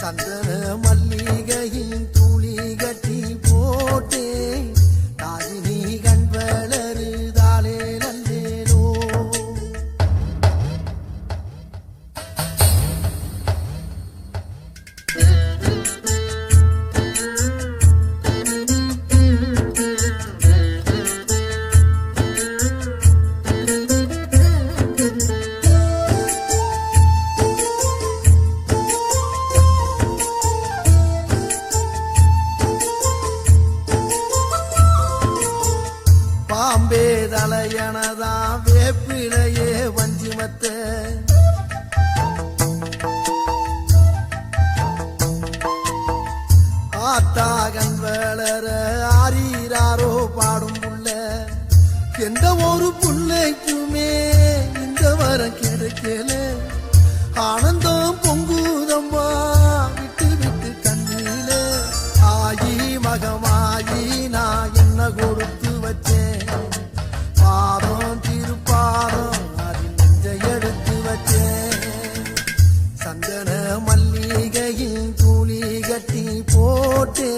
சந்தன மல்லிகையின் துளி கட்டி எனதா வேப்பிலையே வஞ்சிமத்த ஆத்தாகன் வேளர ஆரீராரோ பாடும் புள்ள. எந்த ஒரு புள்ளைக்குமே இந்த வரம் கிடைக்கல. ஆனந்த மல்லிகையின் துளி கட்டி போட்டே